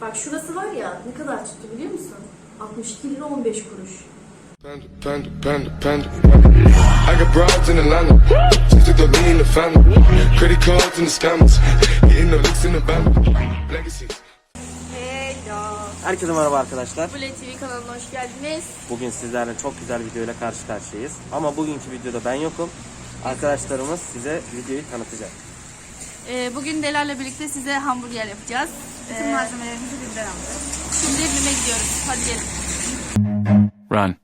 Bak şurası var ya ne kadar tuttu biliyor musun? 62 lira 15 kuruş. Panda, panda, panda, panda. I got broads in Atlanta. Just took the lean in the family. Credit cards and the scammers. Hitting the licks in the band. Legacies. Hello. Herkese merhaba arkadaşlar. Bule TV kanalına hoş geldiniz. Bugün sizlerle çok güzel bir videoyla karşı karşıyayız. Ama bugünkü videoda ben yokum. Arkadaşlarımız size videoyu tanıtacak. Ee, bugün Delal'le birlikte size hamburger yapacağız. Bütün malzemelerimizi birbirine aldık. Şimdi Bim'e gidiyoruz. Hadi gelin. Run.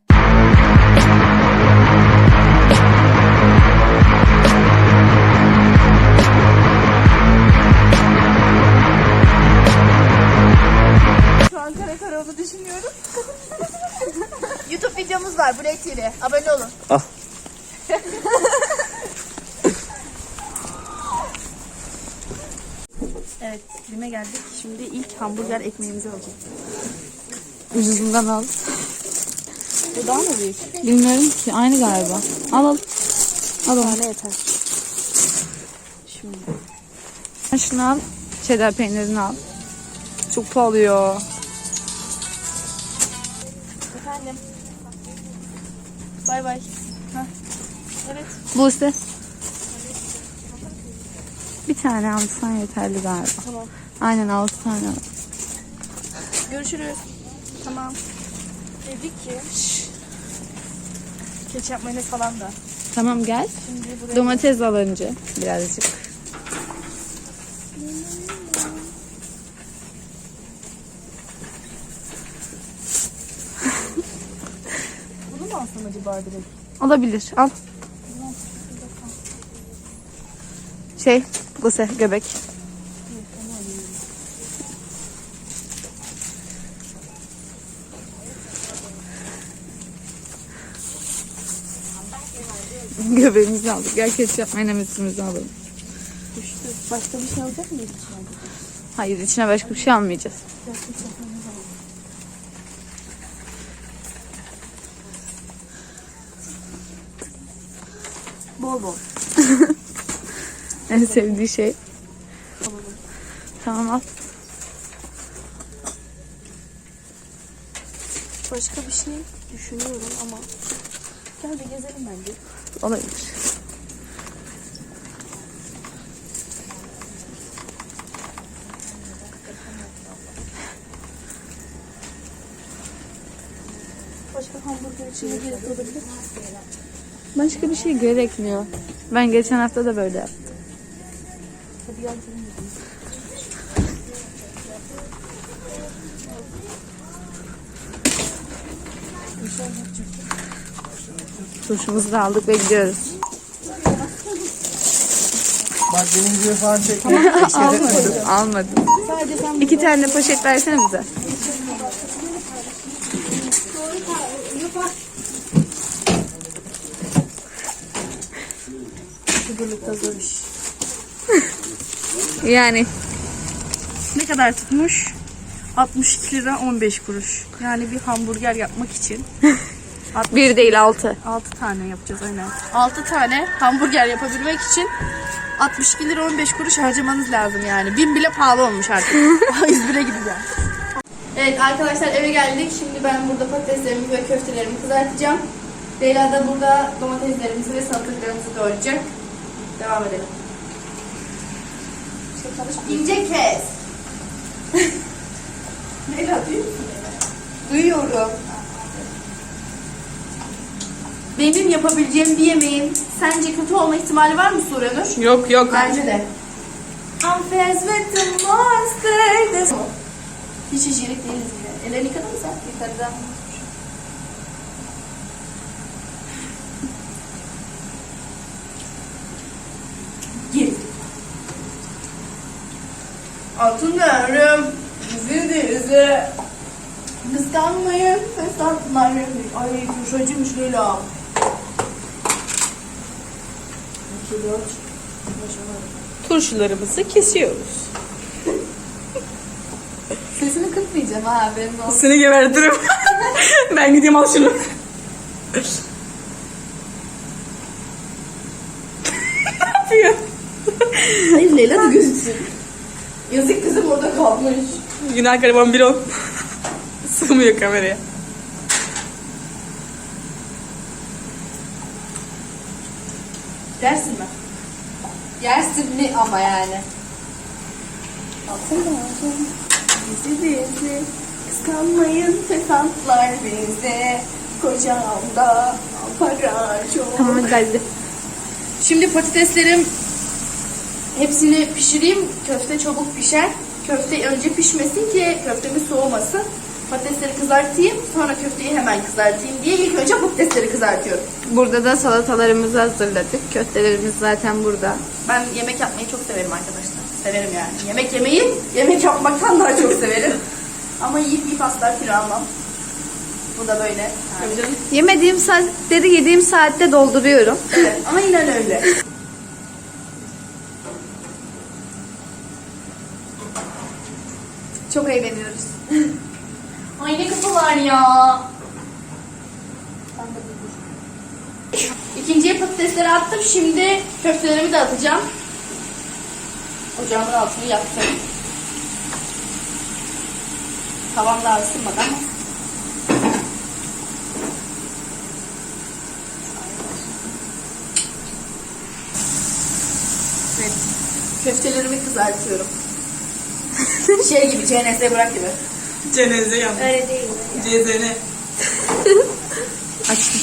Şu an onu düşünüyorum. YouTube videomuz var Bule TV. Abone olun. Al. Evet, Bim'e geldik. Şimdi ilk hamburger ekmeğimizi alacağız. Ucuzundan al. Bu daha mı büyük? Bilmiyorum ki. Aynı galiba. Al al. Al onu. Yeter. Şimdi. Şunu al. Cheddar peynirini al. Çok pahalı ya. Efendim. Bay bay. Hah. Evet. Buse. Bir tane alsan yeterli galiba. Tamam. Aynen altı tane al. Görüşürüz. Tamam. Dedik ki. Ketçap mayonez falan da. Tamam gel. Şimdi buraya Domates al önce. Birazcık. bunu mu alsam acaba direkt? Olabilir. Al. Şey. Buse göbek. Göbeğimizi aldık. Gel ketçap mayonezimizi alalım. Düştü. Başka bir şey alacak mıyız içine? Hayır içine başka bir şey almayacağız. Bol bol. En sevdiği şey. Tamam al. Başka bir şey düşünüyorum ama. Gel bir gezelim bence. Olabilir. Başka hamburger için ne gerek olabilir? Başka bir şey gerekmiyor. Ben geçen hafta da böyle yaptım. Turşumuzu da aldık ve gidiyoruz. Bak benim video falan çekme. Almadım. Almadım. İki tane poşet versene bize. Yani Ne kadar tutmuş? 62 lira 15 kuruş. Yani bir hamburger yapmak için bir değil altı. 6 tane yapacağız aynen. 6 tane hamburger yapabilmek için 62 lira 15 kuruş harcamanız lazım yani. 1000 bile pahalı olmuş artık. 100 bile gideceğim. Evet arkadaşlar eve geldik. Şimdi ben burada patateslerimi ve köftelerimi kızartacağım. Leyla da burada domateslerimizi ve salatalıklarımızı doğrayacak. Devam edelim. İnce kes. Leyla duyuyor musun? Duyuyorum. Benim yapabileceğim bir yemeğin sence kötü olma ihtimali var mı Suranur? Yok yok. Bence de. I'm faced with the monster. Hiç hijyenik değiliz bile. Ellerini yıkadın mı sen? Yukarıdan. Gir. Altın değerim. Bizi denize. Kıskanmayın. Fesatmayın. Ay yumuşacıymış Leyla. Şöyle aç. Turşularımızı kesiyoruz. Sesini kırpmayacağım ha benim olsun. Seni gebertirim. ben gideyim al şunu. ne yapıyor? Hayır Leyla da gözüksün. Yazık kızım orada kalmış. Günah gariban bir on. Sığmıyor kameraya. Yersin mi? Yersin mi ama yani? Bizi bizi kıskanmayın fesatlar bize Kocamda para çok Tamam geldi. Şimdi patateslerim hepsini pişireyim. Köfte çabuk pişer. Köfte önce pişmesin ki köftemiz soğumasın. Patatesleri kızartayım. Sonra köfteyi hemen kızartayım diye ilk önce patatesleri kızartıyorum. Burada da salatalarımızı hazırladık. Köftelerimiz zaten burada. Ben yemek yapmayı çok severim arkadaşlar. Severim yani. Yemek yemeyi yemek yapmaktan daha çok severim. Ama yiyip yiyip asla kilo almam. Bu da böyle. Yani. Yemediğim saatleri yediğim saatte dolduruyorum. Evet, aynen öyle. Çok eğleniyoruz. Ya. İkinciye patatesleri attım. Şimdi köftelerimi de atacağım. Ocağımın altını yaktım. Tavam daha ısınmadı. Evet. Köftelerimi kızartıyorum. şey gibi, CNS bırak gibi. Ceneze yandı. Öyle değil. Cezene. Açtım.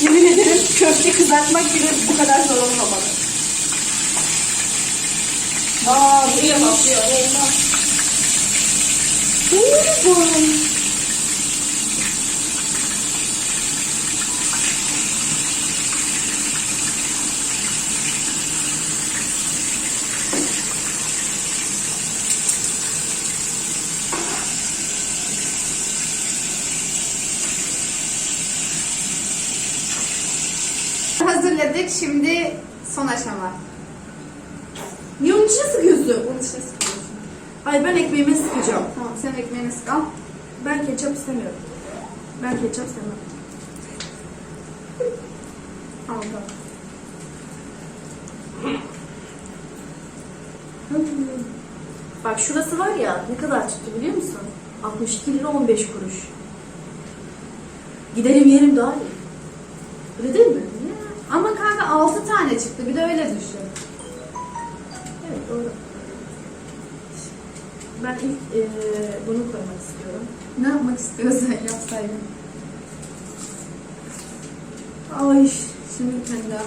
Yemin ederim köfte kızartmak bile bu kadar zor olmamalı. Aa, buraya bakıyor. Olmaz. Uygun. Hazırladık. Şimdi son aşama. Niye onun içine sıkıyorsun? Onun içine sıkıyorsun. Hayır ben ekmeğime sıkacağım. Tamam sen ekmeğini sık al. Ben ketçap istemiyorum. Ben ketçap sevmem. Al bak. Bak şurası var ya ne kadar çıktı biliyor musun? 62 lira 15 kuruş. Gidelim yerim daha iyi. Öyle değil mi? Ama kanka 6 tane çıktı. Bir de öyle düşün. Evet doğru. Ben ilk eee, bunu koymak istiyorum. Ne yapmak istiyorsan yapsaydın. Ay şimdi bir tane daha.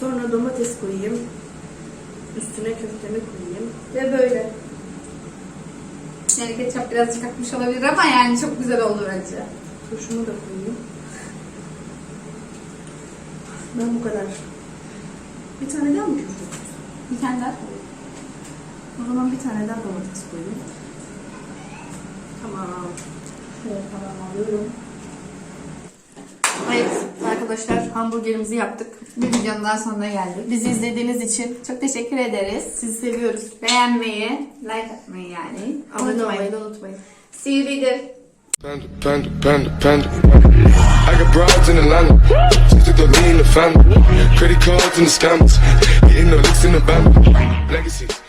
Sonra domates koyayım. Üstüne köftemi koyayım. Ve böyle. Yani ketçap biraz çıkartmış olabilir ama yani çok güzel oldu bence. Turşumu da koyayım. Ben bu kadar. Bir tane daha mı köfte? Bir tane daha koy. O zaman bir tane daha domates koyayım. Tamam. Şöyle tamam alıyorum. Evet arkadaşlar hamburgerimizi yaptık. Bir videonun daha sonuna geldik. Bizi izlediğiniz için Çok teşekkür ederiz. sizi seviyoruz. Beğenmeyi, like atmayı yani. Abone olmayı Unutmayın. da unutmayın. See you later. Panda, panda, panda, panda. I got broads in Atlanta. Just took the lean, the family. Credit cards and the scammers. Hitting the licks in the band. Legacies.